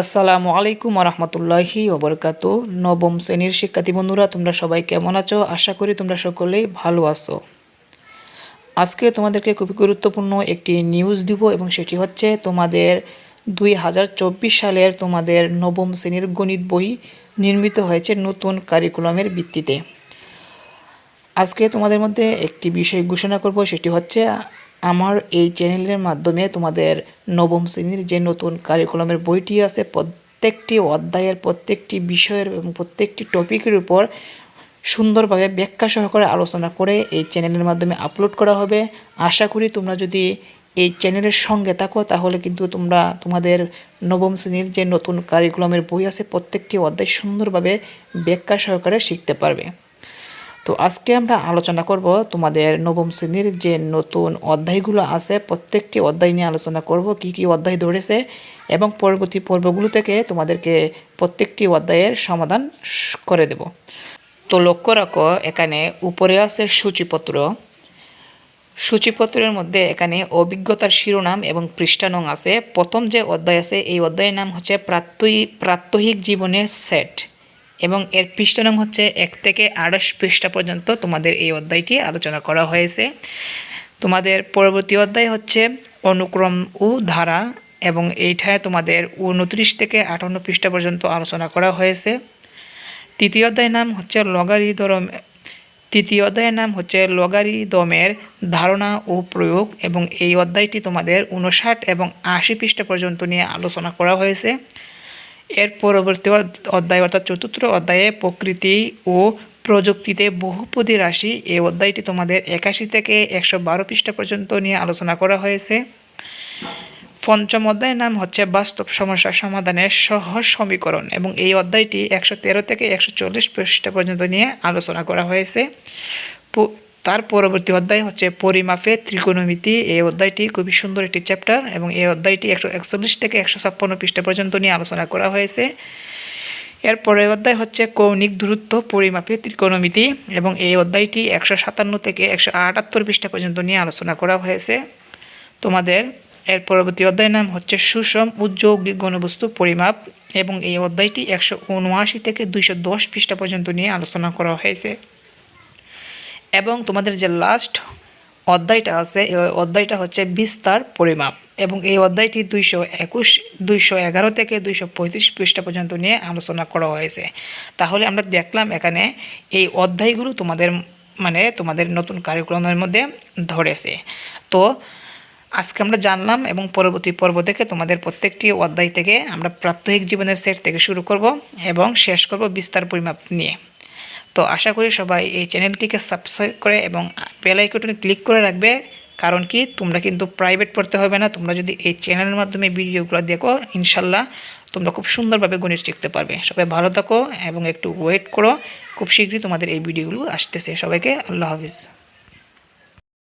আসসালামু আলাইকুম রহমতুল্লাহি ওবরকাত। নবম শ্রেণির শিক্ষার্থী বন্ধুরা, তোমরা সবাই কেমন আছো? আশা করি তোমরা সকলেই ভালো আছো। আজকে তোমাদেরকে খুবই গুরুত্বপূর্ণ একটি নিউজ দিব এবং সেটি হচ্ছে তোমাদের দুই হাজার চব্বিশ সালের তোমাদের নবম শ্রেণির গণিত বই নির্মিত হয়েছে নতুন কারিকুলামের ভিত্তিতে। আজকে তোমাদের মধ্যে একটি বিষয় ঘোষণা করব, সেটি হচ্ছে আমার এই চ্যানেলের মাধ্যমে তোমাদের নবম শ্রেণির যে নতুন কারিকুলামের বইটি আছে, প্রত্যেকটি অধ্যায়ের, প্রত্যেকটি বিষয়ের এবং প্রত্যেকটি টপিকের উপর সুন্দরভাবে ব্যাখ্যা সহকারে আলোচনা করে এই চ্যানেলের মাধ্যমে আপলোড করা হবে। আশা করি তোমরা যদি এই চ্যানেলের সঙ্গে থাকো, তাহলে কিন্তু তোমরা তোমাদের নবম শ্রেণির যে নতুন কারিকুলামের বই আছে, প্রত্যেকটি অধ্যায় সুন্দরভাবে ব্যাখ্যা সহকারে শিখতে পারবে। তো আজকে আমরা আলোচনা করব তোমাদের নবম শ্রেণির যে নতুন অধ্যায়গুলো আছে, প্রত্যেকটি অধ্যায় নিয়ে আলোচনা করব, কি কি অধ্যায় ধরেছে এবং পরবর্তী পর্বগুলো থেকে তোমাদেরকে প্রত্যেকটি অধ্যায়ের সমাধান করে দেব। তো লক্ষ্য রাখো, এখানে উপরে আছে সূচিপত্র। সূচিপত্রের মধ্যে এখানে অভিজ্ঞতার শিরোনাম এবং পৃষ্ঠানং আছে। প্রথম যে অধ্যায় আছে, এই অধ্যায়ের নাম হচ্ছে প্রাত্যহিক প্রাত্যহিক জীবনের সেট। এবং এর পৃষ্ঠা নাম হচ্ছে এক থেকে আড়াইশ পৃষ্ঠা পর্যন্ত তোমাদের এই অধ্যায়টি আলোচনা করা হয়েছে। তোমাদের পরবর্তী অধ্যায় হচ্ছে অনুক্রম ও ধারা এবং এইটায় তোমাদের উনত্রিশ থেকে আটান্ন পৃষ্ঠা পর্যন্ত আলোচনা করা হয়েছে। তৃতীয় অধ্যায়ের নাম হচ্ছে লগারি লগারিদরম তৃতীয় অধ্যায়ের নাম হচ্ছে লগারিদমের ধারণা ও প্রয়োগ এবং এই অধ্যায়টি তোমাদের উনষাট এবং আশি পৃষ্ঠা পর্যন্ত নিয়ে আলোচনা করা হয়েছে। এর পরবর্তী অধ্যায় অর্থাৎ চতুর্থ অধ্যায়ে প্রকৃতি ও প্রযুক্তিতে বহুপদী রাশি। এই অধ্যায়টি তোমাদের একাশি থেকে একশো বারো পৃষ্ঠা পর্যন্ত নিয়ে আলোচনা করা হয়েছে। পঞ্চম অধ্যায়ের নাম হচ্ছে বাস্তব সমস্যা সমাধানের সহজ সমীকরণ এবং এই অধ্যায়টি একশো তেরো থেকে একশো চল্লিশ পৃষ্ঠা পর্যন্ত নিয়ে আলোচনা করা হয়েছে। তার পরবর্তী অধ্যায় হচ্ছে পরিমাপে ত্রিকোণমিতি। এই অধ্যায়টি খুবই সুন্দর একটি চ্যাপ্টার এবং এই অধ্যায়টি একশো একচল্লিশ থেকে একশো ছাপ্পান্ন পৃষ্ঠা পর্যন্ত নিয়ে আলোচনা করা হয়েছে। এর পরের অধ্যায় হচ্ছে কৌণিক দূরত্ব পরিমাপে ত্রিকোণমিতি এবং এই অধ্যায়টি একশো সাতান্ন থেকে একশো আটাত্তর পৃষ্ঠা পর্যন্ত নিয়ে আলোচনা করা হয়েছে। তোমাদের এর পরবর্তী অধ্যায়ের নাম হচ্ছে সুষম উদ্যোগিক গণবস্তু পরিমাপ এবং এই অধ্যায়টি একশো উনআশি থেকে দুইশো দশ পৃষ্ঠা পর্যন্ত নিয়ে আলোচনা করা হয়েছে। এবং তোমাদের যে লাস্ট অধ্যায়টা আছে অধ্যায়টা হচ্ছে বিস্তার পরিমাপ। এবং এই অধ্যায়টি দুইশো একুশ, দুইশো এগারো থেকে দুইশো পঁয়ত্রিশ পৃষ্ঠা পর্যন্ত নিয়ে আলোচনা করা হয়েছে। তাহলে আমরা দেখলাম এখানে এই অধ্যায়গুলো তোমাদের মানে তোমাদের নতুন কারিকুলামের মধ্যে ধরেছে। তো আজকে আমরা জানলাম এবং পরবর্তী পর্ব থেকে তোমাদের প্রত্যেকটি অধ্যায় থেকে আমরা প্রাত্যহিক জীবনের সেট থেকে শুরু করব এবং শেষ করব বিস্তার পরিমাপ নিয়ে। তো আশা করি সবাই এই চ্যানেলটিকে সাবস্ক্রাইব করে এবং বেল আইকনটি ক্লিক করে রাখবে, কারণ কি তোমরা কিন্তু প্রাইভেট পড়তে হবে না, তোমরা যদি এই চ্যানেলের মাধ্যমে ভিডিওগুলো দেখো, ইনশাল্লাহ তোমরা খুব সুন্দরভাবে গণিত শিখতে পারবে। সবাই ভালো থাকো এবং একটু ওয়েট করো, খুব শীঘ্রই তোমাদের এই ভিডিওগুলো আসতেছে। সবাইকে আল্লাহ হাফিজ।